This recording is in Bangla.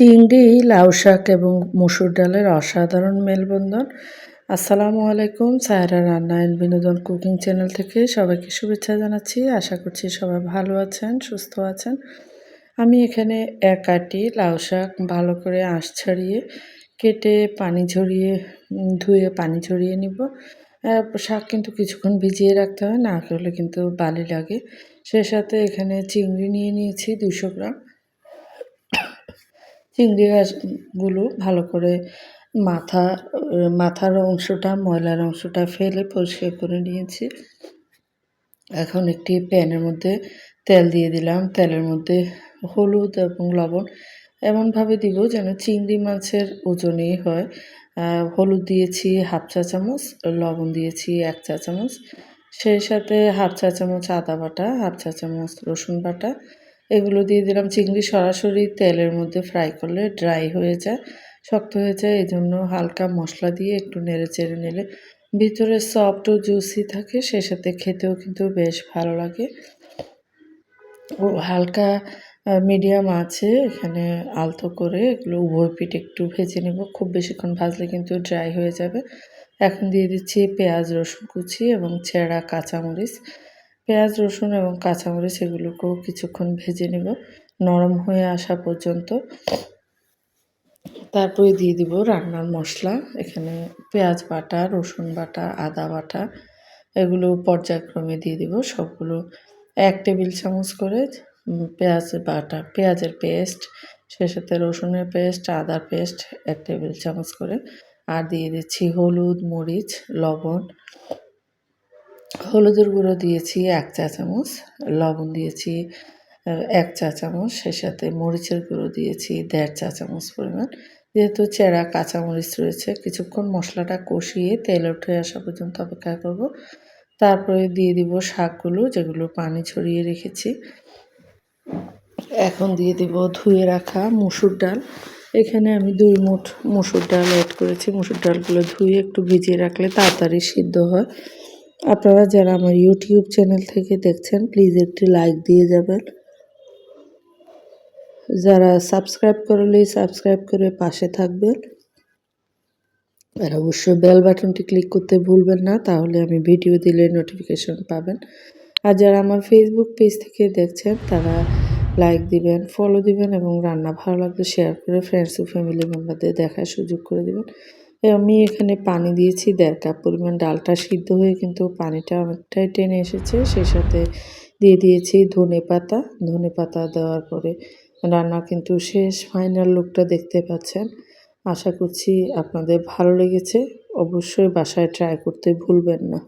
চিংড়ি, লাউ শাক এবং মসুর ডালের অসাধারণ মেলবন্ধন। আসসালামু আলাইকুম, সায়রা রান্না অ্যান্ড বিনোদন কুকিং চ্যানেল থেকে সবাইকে শুভেচ্ছা জানাচ্ছি। আশা করছি সবাই ভালো আছেন, সুস্থ আছেন। আমি এখানে এক আটি লাউ শাক ভালো করে আঁশ ছাড়িয়ে, কেটে পানি ঝরিয়ে ধুয়ে পানি ঝরিয়ে নিব। শাক কিন্তু কিছুক্ষণ ভিজিয়ে রাখতে হয়, না হলে কিন্তু বালি লাগে। সে সাথে এখানে চিংড়ি নিয়ে নিয়েছি দুশো গ্রাম। চিংড়ি গাছগুলো ভালো করে মাথা, মাথার অংশটা, ময়লার অংশটা ফেলে পরিষ্কার করে নিয়েছি। এখন একটি প্যানের মধ্যে তেল দিয়ে দিলাম। তেলের মধ্যে হলুদ এবং লবণ এমনভাবে দিব যেন চিংড়ি মাছের ওজনেই হয়। হলুদ দিয়েছি হাফ চা চামচ, লবণ দিয়েছি এক চা চামচ। সেই সাথে হাফ চা চামচ আদা বাটা, হাফ চা চামচ রসুন বাটা এগুলো দিয়ে দিলাম চিংড়ি সরাসরি তেলের মধ্যে ফ্রাই করলে ড্রাই হয়ে যায়, শক্ত হয়ে যায়। এই জন্য হালকা মশলা দিয়ে একটু নেড়ে চেড়ে নিলে ভিতরে সফট ও জুসি থাকে, সে সাথে খেতেও কিন্তু বেশ ভালো লাগে। ও হালকা মিডিয়াম আছে, এখানে আলতো করে এগুলো উভয় পিঠ একটু ভেজে নেব। খুব বেশিক্ষণ ভাজলে কিন্তু ড্রাই হয়ে যাবে। এখন দিয়ে দিচ্ছি পেঁয়াজ রসুন কুচি এবং ছেঁড়া কাঁচামরিচ। পেঁয়াজ, রসুন এবং কাঁচামরিচ এগুলোকেও কিছুক্ষণ ভেজে নেব। নরম হয়ে আসা পর্যন্ত। তারপরে দিয়ে দিব রান্নার মশলা। এখানে পেঁয়াজ বাটা, রসুন বাটা, আদা বাটা এগুলো পর্যায়ক্রমে দিয়ে দিব। সবগুলো এক টেবিল চামচ করে পেঁয়াজ বাটা, পেঁয়াজের পেস্ট, সে সাথে রসুনের পেস্ট, আদার পেস্ট এক টেবিল চামচ করে। আর দিয়ে দিচ্ছি হলুদ, মরিচ, লবণ হলুদের গুঁড়ো দিয়েছি এক চা চামচ, লবণ দিয়েছি এক চা চামচ সে সাথে মরিচের গুঁড়ো দিয়েছি দেড় চা চামচ পরিমাণ। যেহেতু চেরা, কাঁচামরিচ রয়েছে, কিছুক্ষণ মশলাটা কষিয়ে তেল উঠে আসা পর্যন্ত অপেক্ষা করব। তারপরে দিয়ে দিব শাকগুলো, যেগুলো পানি ছড়িয়ে রেখেছি। এখন দিয়ে দিব ধুয়ে রাখা মুসুর ডাল। এখানে আমি দুই মুঠ মুসুর ডাল অ্যাড করেছি। মুসুর ডালগুলো ধুয়ে একটু ভিজিয়ে রাখলে তাড়াতাড়ি সিদ্ধ হয়। আপনারা যারা আমার ইউটিউব চ্যানেল থেকে দেখছেন প্লিজ একটি লাইক দিয়ে যাবেন। যারা সাবস্ক্রাইব করলেই সাবস্ক্রাইব করে পাশে থাকবেন। আর অবশ্যই বেল বাটনটি ক্লিক করতে ভুলবেন না, তাহলে আমি ভিডিও দিলে নোটিফিকেশন পাবেন। আর যারা আমার ফেসবুক পেজ থেকে দেখছেন, তারা লাইক দিবেন ফলো দিবেন এবং রান্না ভালো লাগলে শেয়ার করে ফ্রেন্ডস ও ফ্যামিলি মেম্বারদের দেখার সুযোগ করে দিবেন। আমি এখানে পানি দিয়েছি, দেড় কাপ পরিমাণ ডালটা সিদ্ধ হয়ে কিন্তু পানিটা অনেকটাই টেনে এসেছে। সেই সাথে দিয়ে দিয়েছি ধনে পাতা। ধনে পাতা দেওয়ার পরে রান্না কিন্তু শেষ, ফাইনাল লুকটা দেখতে পাচ্ছেন। আশা করছি আপনাদের ভালো লেগেছে। অবশ্যই বাসায় ট্রাই করতে ভুলবেন না।